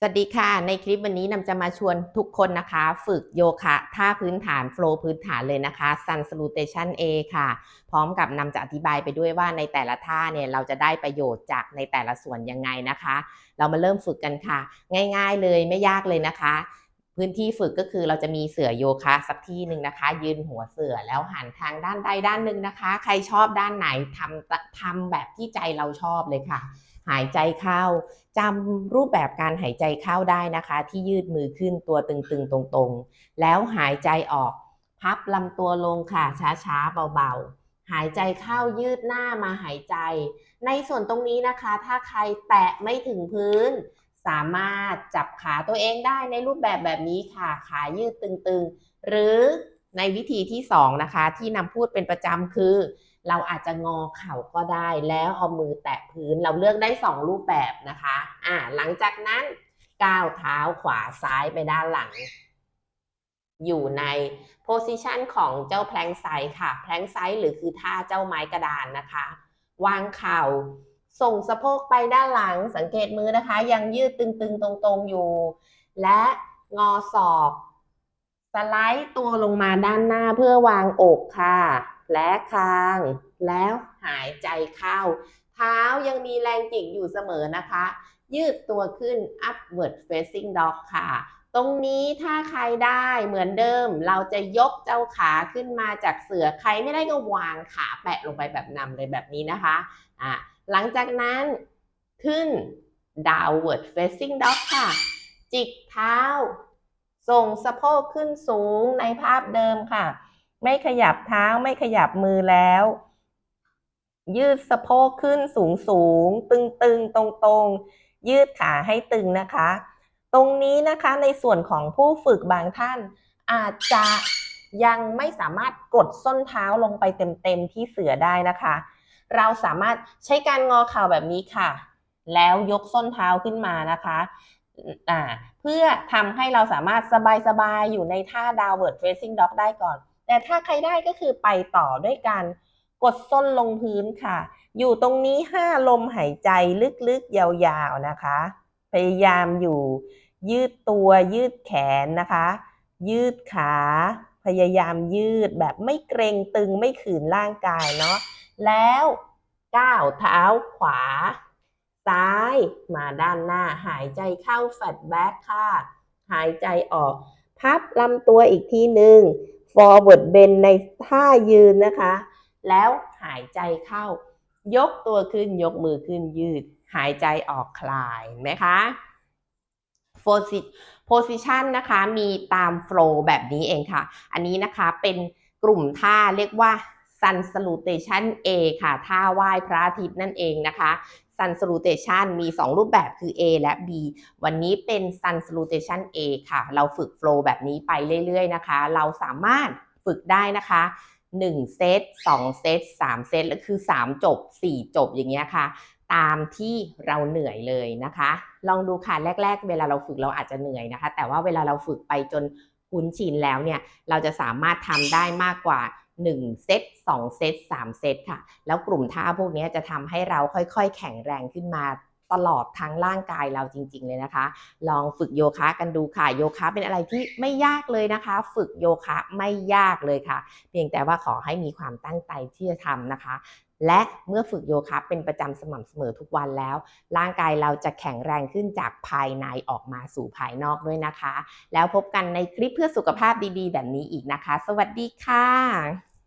สวัสดีค่ะ ในคลิปวันนี้นำจะมาชวนทุกคนนะคะ ฝึกโยคะท่าพื้นฐานโฟล์พื้นฐานเลยนะคะ Sun Salutation A ค่ะ พร้อมกับนำจะอธิบายไปด้วยว่าในแต่ละท่าเนี่ยเราจะได้ประโยชน์จากในแต่ละส่วนยังไงนะคะ เรามาเริ่มฝึกกันค่ะ ง่าย ๆเลยไม่ยากเลยนะคะ พื้นที่ฝึกก็คือเราจะมีเสือโยคะสักที่หนึ่งนะคะ ยืนหัวเสือแล้วหันทางด้านใดด้านหนึ่งนะคะ ใครชอบด้านไหนทำทำแบบที่ใจเราชอบเลยค่ะ หายใจเข้าจำรูปแบบการหายใจเข้าได้นะคะ ที่ยืดมือขึ้นตัวตึงๆ ตรงๆ แล้วหายใจออกพับลำตัวลงค่ะช้าๆเบาๆ หายใจเข้ายืดหน้ามาหายใจ ในส่วนตรงนี้นะคะ ถ้าใครแตะไม่ถึงพื้น สามารถจับขาตัวเองได้ในรูปแบบแบบนี้ค่ะขายืดตึงๆ หรือในวิธีที่สองนะคะที่นำพูดเป็นประจำคือ เราอาจจะงอเข่าก็ได้แล้วเอามือแตะพื้นเราเลือกได้ 2 รูปแบบนะคะอ่าหลังจากนั้นก้าวเท้าขวาซ้ายไปด้านหลัง อยู่ในโพสิชันของเจ้าแพลงไซค่ะ แพลงไซหรือคือท่าเจ้าไม้กระดานนะคะ วางเข่า ส่งสะโพกไปด้านหลังสังเกตมือนะคะ ยังยืดตึงๆ ตรงๆอยู่ และงอศอกสไลด์ตัวลงมาด้านหน้าเพื่อวางอกค่ะ และคาง แล้วหายใจเข้า เท้ายังมีแรงจิกอยู่เสมอนะคะ ยืดตัวขึ้น upward facing dog ค่ะ ตรงนี้ถ้าใครได้เหมือนเดิม เราจะยกเจ้าขาขึ้นมาจากเสือใครไม่ได้ก็วางขาแปะลงไปแบบนำเลยแบบนี้นะคะอะหลังจากนั้นขึ้น downward facing dog ค่ะ จิกเท้า ส่งสะโพกขึ้นสูงในภาพเดิมค่ะ ไม่ขยับเท้าไม่ขยับมือแล้ว ยืดสะโพกขึ้นสูงสูงตึงตึงตรงตรงยืดขาให้ตึงนะคะ ตรงนี้นะคะในส่วนของผู้ฝึกบางท่าน อาจจะยังไม่สามารถกดส้นเท้าลงไปเต็มๆที่เสือได้นะคะ เราสามารถใช้การงอเข่าแบบนี้ค่ะ แล้วยกส้นเท้าขึ้นมานะคะอ่าเพื่อทำให้เราสามารถสบายๆอยู่ในท่า downward facing dog ได้ก่อน แต่ถ้าใครได้ก็คือไปต่อด้วยการ กดส้นลงพื้นค่ะ อยู่ตรงนี้ห้าลมหายใจลึกๆ ยาวๆนะคะ พยายามอยู่ ยืดตัวยืดแขนนะคะ ยืดขา พยายามยืดแบบไม่เกรงตึงไม่ขืนร่างกายเนาะ แล้วก้าวเท้าขวา ซ้ายมาด้านหน้าหายใจเข้าแฟตแบ็คค่ะ หายใจออก พับลำตัวอีกทีหนึ่ง forward bend ในท่ายืนนะคะ แล้วหายใจเข้า ยกตัวขึ้นยกมือขึ้นยืด หายใจออกคลายนไหมคะ position นะคะมีตาม flow แบบนี้เองค่ะ อันนี้นะคะเป็นกลุ่มท่าเรียกว่า sun salutation A ค่ะ ท่าไหว้พระอาทิตย์นั่นเองนะคะ sun salutation มี 2 รูปแบบคือ A และ B วันนี้เป็น sun salutation A ค่ะ เราฝึก flow แบบนี้ไปเรื่อยๆนะคะ เราสามารถฝึกได้นะคะ 1 เซต2 เซต3 เซตแล้วคือ 3 จบ 4 จบอย่างเงี้ยค่ะ ตามที่เราเหนื่อยเลยนะคะ ลองดูค่ะแรก ๆ เวลาเราฝึกเราอาจจะเหนื่อยนะคะ แต่ว่าเวลาเราฝึกไปจนคุ้นชินแล้วเนี่ยเราจะสามารถทำได้มากกว่า 1 เซต2 เซต3 เซตค่ะ แล้วกลุ่มท่าพวกนี้จะทำให้เราค่อยๆ แข็งแรงขึ้นมา ตลอดทั้งร่างกายเราจริง ๆ เลยนะคะ ลองฝึกโยคะกันดูค่ะ โยคะเป็นอะไรที่ไม่ยากเลยนะคะ ฝึกโยคะไม่ยากเลยค่ะ เพียงแต่ว่าขอให้มีความตั้งใจที่จะทำนะคะและเมื่อฝึกโยคะเป็นประจำสม่ำเสมอทุกวันแล้ว ร่างกายเราจะแข็งแรงขึ้นจากภายในออกมาสู่ภายนอกด้วยนะคะ แล้วพบกันในคลิปเพื่อสุขภาพดีๆ แบบนี้อีกนะคะ สวัสดีค่ะ